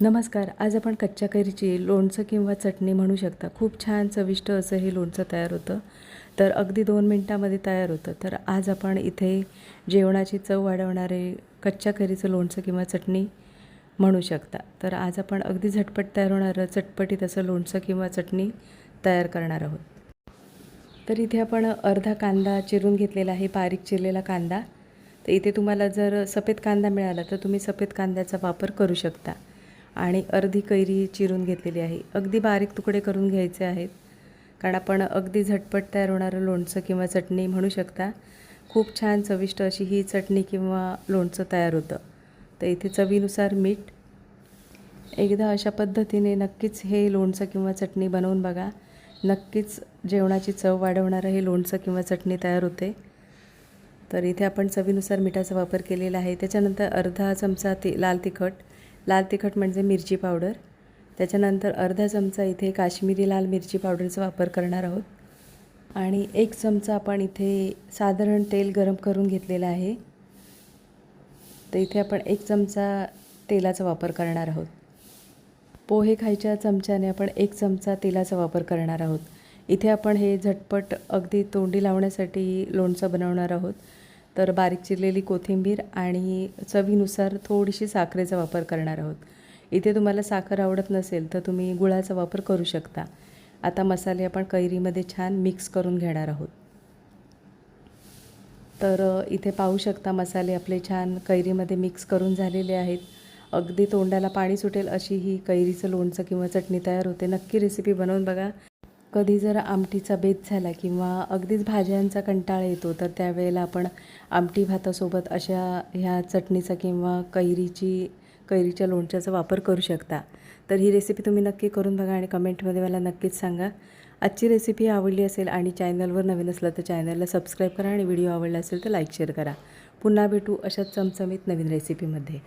नमस्कार आज आपण कच्च्या कैरीची लोणचं किंवा चटणी म्हणू शकता. खूप छान चविष्ट असं हे लोणचं तयार होतं. तर अगदी दोन मिनटामध्ये तयार होतं. तर आज आपण इथे जेवणाची चव वाढवणारे कच्च्या कैरीचं लोणचं किंवा चटणी म्हणू शकता. तर आज आपण अगदी झटपट तयार होणारं चटपटीत असं लोणचं किंवा चटणी तयार करणार आहोत. तर इथे आपण अर्धा कांदा चिरून घेतलेला आहे बारीक चिरलेला कांदा. तर इथे तुम्हाला जर सफेद कांदा मिळाला तर तुम्ही सफेद कांद्याचा वापर करू शकता. आणि अर्धी कैरी चिरून घेतलेली आहे. अगदी बारीक तुकडे करून घ्यायचे आहेत. कारण आपण अगदी झटपट तयार होणारं लोणचं किंवा चटणी म्हणू शकता. खूप छान चविष्ट अशी ही चटणी किंवा लोणचं तयार होतं. तर इथे चवीनुसार मीठ. एकदा अशा पद्धतीने नक्कीच हे लोणचं किंवा चटणी बनवून बघा. नक्कीच जेवणाची चव वाढवणारं हे लोणचं किंवा चटणी तयार होते. तर इथे आपण चवीनुसार मिठाचा वापर केलेला आहे. त्याच्यानंतर अर्धा चमचा ति लाल तिखट. लाल तिखट म्हणजे मिरची पावडर. त्याच्यानंतर अर्धा चमचा इथे काश्मीरी लाल मिरची पावडरचा वापर करणार आहोत. आणि एक चमचा आपण इथे साधारण तेल गरम करून घेतलेलं आहे. तर इथे आपण एक चमचा तेलाचा वापर करणार आहोत. पोहे खायच्या चमच्याने आपण एक चमचा तेलाचा वापर करणार आहोत. इथे आपण हे झटपट अगदी तोंडी लावण्यासाठी लोणचं बनवणार आहोत. तर बारीक चिरलेली कोथिंबीर आणि चवीनुसार थोडीशी साखरेचा वापर करणार आहोत. इथे तुम्हाला साखर आवडत नसेल तर तुम्ही गुळाचा वापर करू शकता. आता मसाले आपण कैरीमध्ये छान मिक्स करून घेणार आहोत. तर इथे पाहू शकता मसाले आपले छान कैरीमध्ये मिक्स करून झालेले आहेत. अगदी तोंडाला पाणी सुटेल अशी ही कैरीचं लोणचं किंवा चटणी तयार होते. नक्की रेसिपी बनवून बघा. कधी जर आमटीचा बेत झाला किंवा अगदीच भाज्यांचा कंटाळा येतो तर त्यावेळेला आपण आमटी भातासोबत अशा ह्या चटणीचा किंवा कैरीची कैरीच्या लोणच्याचा वापर करू शकता. तर ही रेसिपी तुम्ही नक्की करून बघा आणि कमेंटमध्ये मला नक्कीच सांगा. आजची रेसिपी आवडली असेल आणि चॅनलवर नवीन असलं तर चॅनलला सबस्क्राईब करा आणि व्हिडिओ आवडला असेल तर लाईक शेअर करा. पुन्हा भेटू अशाच चमचमीत नवीन रेसिपीमध्ये